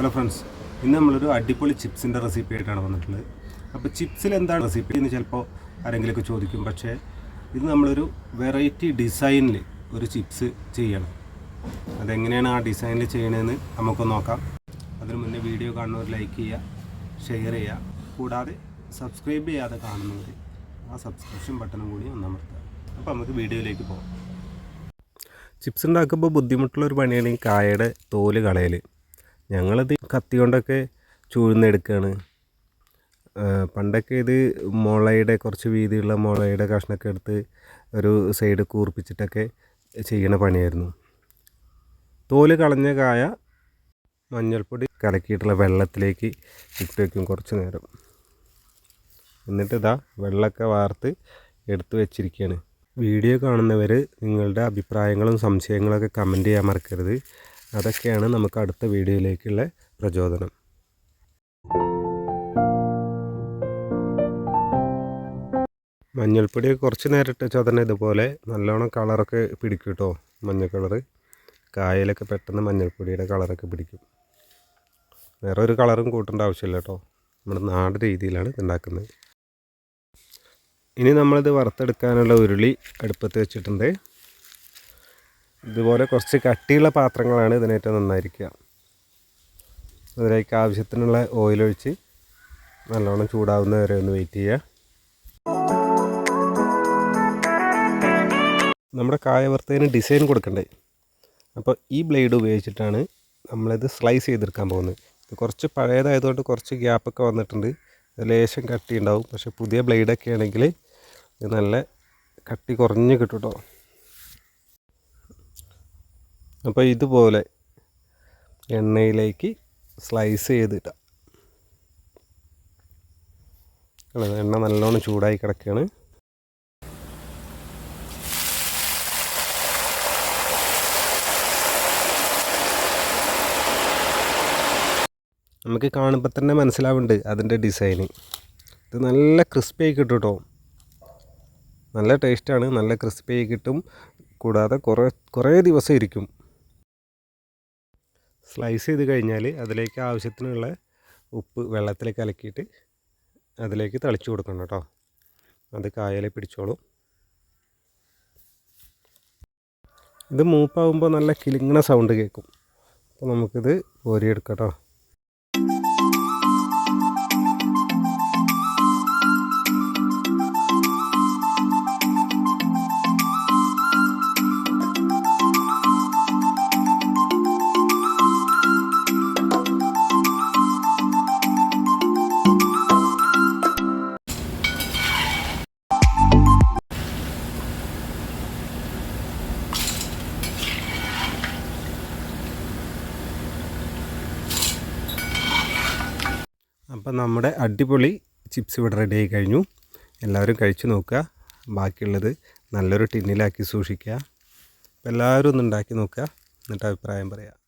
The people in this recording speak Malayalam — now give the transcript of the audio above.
ഹലോ ഫ്രണ്ട്സ് ഇന്ന് നമ്മളൊരു അടിപൊളി ചിപ്സിന്റെ റെസിപ്പി ആയിട്ടാണ് വന്നിട്ടുള്ളത്. അപ്പോൾ ചിപ്സിൽ എന്താണ് റെസിപ്പി എന്ന് ചിലപ്പോൾ ആരെങ്കിലുമൊക്കെ ചോദിക്കും. പക്ഷേ ഇത് നമ്മളൊരു വെറൈറ്റി ഡിസൈനിൽ ഒരു ചിപ്സ് ചെയ്യണം. അതെങ്ങനെയാണ് ആ ഡിസൈനിൽ ചെയ്യണതെന്ന് നമുക്ക് നോക്കാം. അതിന് മുന്നേ വീഡിയോ കാണുന്നവർ ലൈക്ക് ചെയ്യുക ഷെയർ ചെയ്യുക. കൂടാതെ സബ്സ്ക്രൈബ് ചെയ്യാതെ കാണുന്നവർ ആ സബ്സ്ക്രിപ്ഷൻ ബട്ടണും കൂടി ഒന്ന് അമർത്തുക. അപ്പോൾ നമുക്ക് വീഡിയോയിലേക്ക് പോകാം ചിപ്സ് ഉണ്ടാക്കുമ്പോൾ ബുദ്ധിമുട്ടുള്ള ഒരു പണിയാണ് ഈ കായയുടെ തോൽ കളയൽ ഞങ്ങളിത് കത്തി കൊണ്ടൊക്കെ ചൂഴ്ന്നെടുക്കുകയാണ് പണ്ടൊക്കെ ഇത് മുളയുടെ കുറച്ച് വീതിയുള്ള മുളയുടെ കഷ്ണമൊക്കെ എടുത്ത് ഒരു സൈഡ് കൂർപ്പിച്ചിട്ടൊക്കെ ചെയ്യണ പണിയായിരുന്നു. തോൽ കളഞ്ഞ കായ മഞ്ഞൾപ്പൊടി കലക്കിയിട്ടുള്ള വെള്ളത്തിലേക്ക് ഇട്ട് വയ്ക്കും കുറച്ച് നേരം. എന്നിട്ട് ഇതാ വെള്ളമൊക്കെ വാർത്ത് എടുത്തു വെച്ചിരിക്കുകയാണ് വീഡിയോ കാണുന്നവർ നിങ്ങളുടെ അഭിപ്രായങ്ങളും സംശയങ്ങളൊക്കെ കമന്റ് ചെയ്യാൻ മറക്കരുത്. അതൊക്കെയാണ് നമുക്ക് അടുത്ത വീഡിയോയിലേക്കുള്ള പ്രചോദനം. മഞ്ഞൾപ്പൊടി കുറച്ച് നേരിട്ട് ഇട്ട് ഇതുപോലെ നല്ലോണം കളറൊക്കെ പിടിക്കും കേട്ടോ മഞ്ഞ കളറ്. കായലൊക്കെ പെട്ടെന്ന് മഞ്ഞൾപ്പൊടിയുടെ കളറൊക്കെ പിടിക്കും. വേറെ ഒരു കളറും കൂട്ടേണ്ട ആവശ്യമില്ല കേട്ടോ. നമ്മുടെ നാട് രീതിയിലാണ് ഉണ്ടാക്കുന്നത്. ഇനി നമ്മളിത് വറുത്തെടുക്കാനുള്ള ഉരുളി അടുപ്പത്ത് വെച്ചിട്ടുണ്ട്. ഇതുപോലെ കുറച്ച് കട്ടിയുള്ള പാത്രങ്ങളാണ് ഇതിനേറ്റവും നന്നായിരിക്കുക. അതിലേക്ക് ആവശ്യത്തിനുള്ള ഓയിലൊഴിച്ച് നല്ലോണം ചൂടാവുന്ന വരെ ഒന്ന് വെയിറ്റ് ചെയ്യുക. നമ്മുടെ കായ ഡിസൈൻ കൊടുക്കണ്ടേ? അപ്പോൾ ഈ ബ്ലേഡ് ഉപയോഗിച്ചിട്ടാണ് നമ്മളിത് സ്ലൈസ് ചെയ്തെടുക്കാൻ പോകുന്നത്. ഇത് കുറച്ച് പഴയതായതുകൊണ്ട് കുറച്ച് ഗ്യാപ്പൊക്കെ വന്നിട്ടുണ്ട്. ലേശം കട്ടി ഉണ്ടാവും പക്ഷേ പുതിയ ബ്ലേഡൊക്കെ ആണെങ്കിൽ ഇത് നല്ല കട്ടി കുറഞ്ഞ് കിട്ടും കേട്ടോ അപ്പോൾ ഇതുപോലെ എണ്ണയിലേക്ക് സ്ലൈസ് ചെയ്തിട്ടാം എണ്ണ നല്ലോണം ചൂടായി കിടക്കുകയാണ്. നമുക്ക് കാണുമ്പോൾ തന്നെ മനസ്സിലാവുന്നുണ്ട് അതിന്റെ ഡിസൈന് ഇത് നല്ല ക്രിസ്പി ആയി കിട്ടും കേട്ടോ. നല്ല ടേസ്റ്റാണ് നല്ല ക്രിസ്പി ആയി കിട്ടും. കൂടാതെ കുറേ കുറേ ദിവസം ഇരിക്കും. സ്ലൈസ് ചെയ്ത് കഴിഞ്ഞാൽ അതിലേക്ക് ആവശ്യത്തിനുള്ള ഉപ്പ് വെള്ളത്തിൽ കലക്കിയിട്ട് അതിലേക്ക് തളിച്ചു കൊടുക്കണം കേട്ടോ. അത് കായൽ പിടിച്ചോളും. ഇത് മൂപ്പാവുമ്പോൾ നല്ല കിലുങ്ങണ സൗണ്ട് കേൾക്കും അപ്പോൾ നമുക്കിത് കോരിയെടുക്കാം കേട്ടോ. അപ്പം നമ്മുടെ അടിപൊളി ചിപ്സ് ഇവിടെ റെഡി ആയി കഴിഞ്ഞു. എല്ലാവരും കഴിച്ചു നോക്കുക. ബാക്കിയുള്ളത് നല്ലൊരു ടിന്നിലാക്കി സൂക്ഷിക്കുക. എല്ലാവരും ഒന്ന് ഉണ്ടാക്കി നോക്കുക. എന്നിട്ട് അഭിപ്രായം പറയാം.